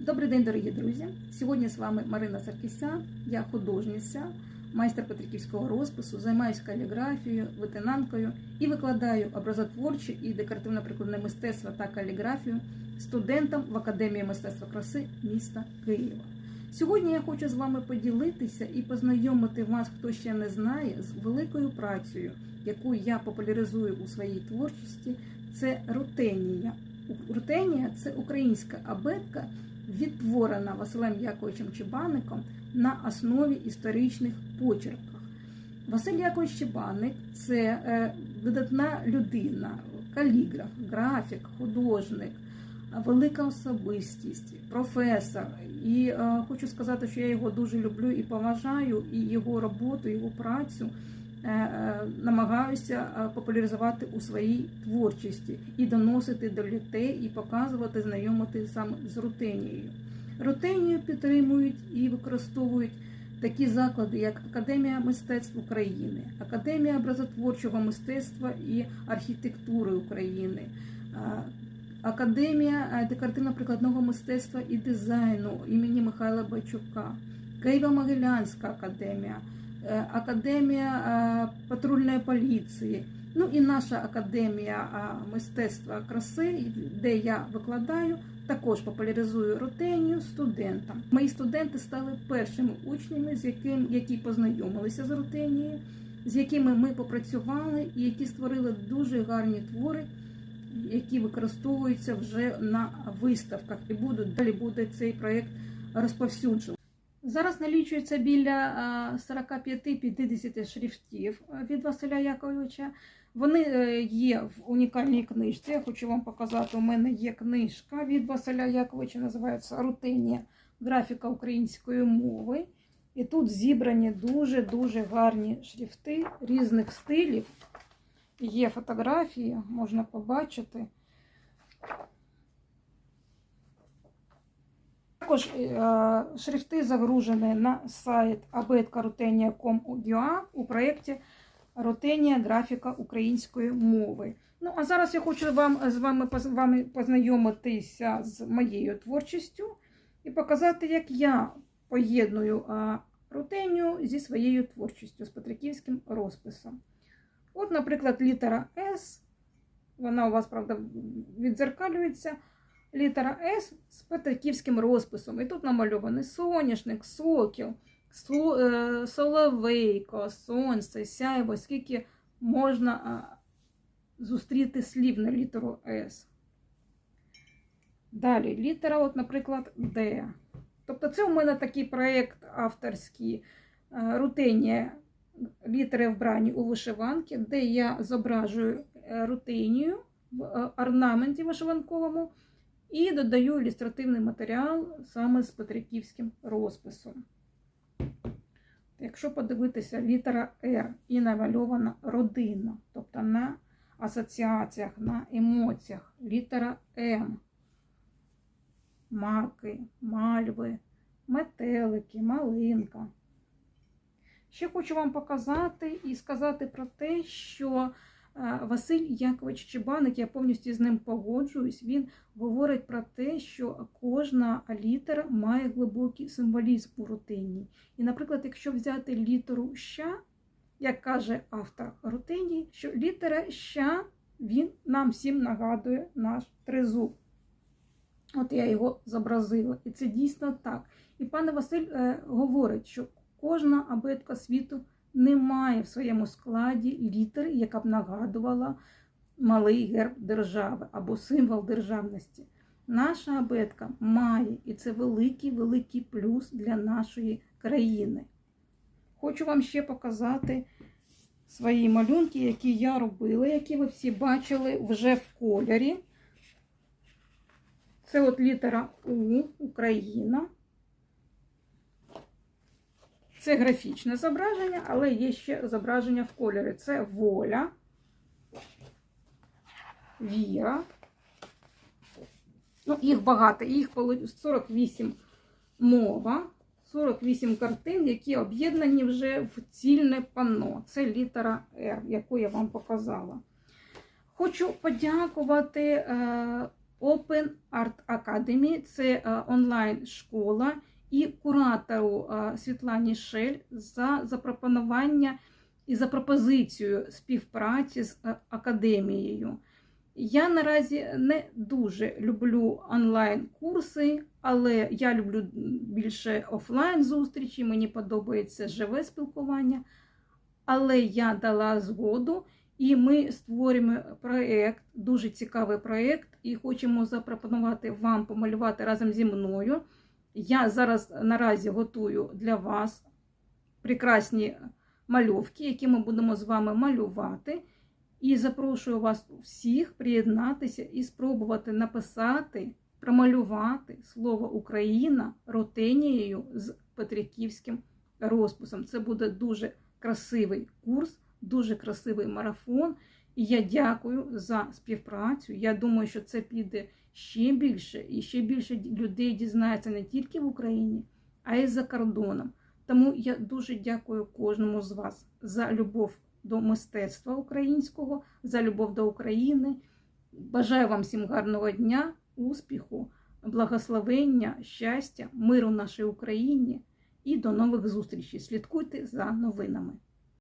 Добрий день, дорогі друзі! Сьогодні з вами Марина Саркісян, я художниця, майстер петриківського розпису, займаюся каліграфією, витинанкою і викладаю образотворче і декоративно-прикладне мистецтво та каліграфію студентам в Академії мистецтва краси міста Києва. Сьогодні я хочу з вами поділитися і познайомити вас, хто ще не знає, з великою працею, яку я популяризую у своїй творчості. Це рутенія. Рутенія це українська абетка, відтворена Василем Яковичем Чебаником на основі історичних почерках. Василь Якович Чебаник це е, видатна людина, каліграф, графік, художник, велика особистість, професор. І е, хочу сказати, що я його дуже люблю і поважаю, і його роботу, його працю. Е, е, Намагаюся е, популяризувати у своїй творчості і доносити до людей, і показувати, знайомити саме з рутенією. Рутенію підтримують і використовують такі заклади, як Академія мистецтв України, Академія образотворчого мистецтва і архітектури України, Академія декоративно-прикладного мистецтва і дизайну імені Михайла Байчука, Києво-Могилянська академія, Академія е, патрульної поліції. Ну і наша академія е, мистецтва краси, де я викладаю, також популяризую рутенію студентам. Мої студенти стали першими учнями, з яким які познайомилися з рутенією, з якими ми попрацювали, і які створили дуже гарні твори, які використовуються вже на виставках, і будуть далі буде цей проєкт розповсюджений. Зараз налічується біля 45-50 шрифтів від Василя Яковича. Вони е, є в унікальній книжці. Я хочу вам показати. У мене є книжка від Василя Яковича, називається Рутинія графіка української мови. І тут зібрані дуже-дуже гарні шрифти різних стилів. Є фотографії, можна побачити. Також е, шрифти загружені на сайт abetkarutenia.com.ua у проєкті Рутенія графіка української мови. Ну, а зараз я хочу вам, з вами, вами познайомитися з моєю творчістю і показати, як я поєдную а, рутенію зі своєю творчістю, з петриківським розписом. От, наприклад, літера С, вона у вас, правда, відзеркалюється. Літера С з петриківським розписом. І тут намальований соняшник, сокіл, е, соловейко, сонце, сяйво, скільки можна зустріти слів на літеру С. Далі літера, от, наприклад, Д. Тобто це у мене такий проєкт авторський е, рутинія літери вбрані у вишиванки, де я зображую е, рутинію в орнаменті вишиванковому і додаю ілюстративний матеріал саме з петриківським розписом. Якщо подивитися літера Р і намальована родина, тобто на асоціаціях, на емоціях, літера М, маки, мальви, метелики, малинка. Ще хочу вам показати і сказати про те, що Василь Якович Чебаник, я повністю з ним погоджуюсь, він говорить про те, що кожна літера має глибокий символізм у рутині. І, наприклад, якщо взяти літеру ща, як каже автор рутині, що літера ща він нам всім нагадує наш тризуб. От я його зобразила. І це дійсно так. І пане Василь е, говорить, що кожна абетка світу не має в своєму складі літери, яка б нагадувала малий герб держави або символ державності. Наша абетка має, і це великий великий плюс для нашої країни. Хочу вам ще показати свої малюнки, які я робила, які ви всі бачили вже в кольорі. Це от літера У, Україна. Це графічне зображення, але є ще зображення в кольорі. Це воля, віра. Ну, їх багато, їх 48 мова, 48 картин, які об'єднані вже в цільне панно. Це літера Р, яку я вам показала. Хочу подякувати е, Open Art Academy це е, онлайн-школа, і куратору Світлані Шель за запропонування і за пропозицію співпраці з е, академією. Я наразі не дуже люблю онлайн-курси, але я люблю більше офлайн зустрічі, мені подобається живе спілкування. Але я дала згоду, і ми створюємо проєкт, дуже цікавий проєкт, і хочемо запропонувати вам помалювати разом зі мною. Я зараз наразі готую для вас прекрасні мальовки, які ми будемо з вами малювати. І запрошую вас всіх приєднатися і спробувати написати, промалювати слово Україна ротенією з Петриківським розписом. Це буде дуже красивий курс, дуже красивий марафон. І я дякую за співпрацю. Я думаю, що це піде ще більше, і ще більше людей дізнається не тільки в Україні, а й за кордоном. Тому я дуже дякую кожному з вас за любов до мистецтва українського, за любов до України. Бажаю вам всім гарного дня, успіху, благословення, щастя, миру нашій Україні і до нових зустрічей. Слідкуйте за новинами.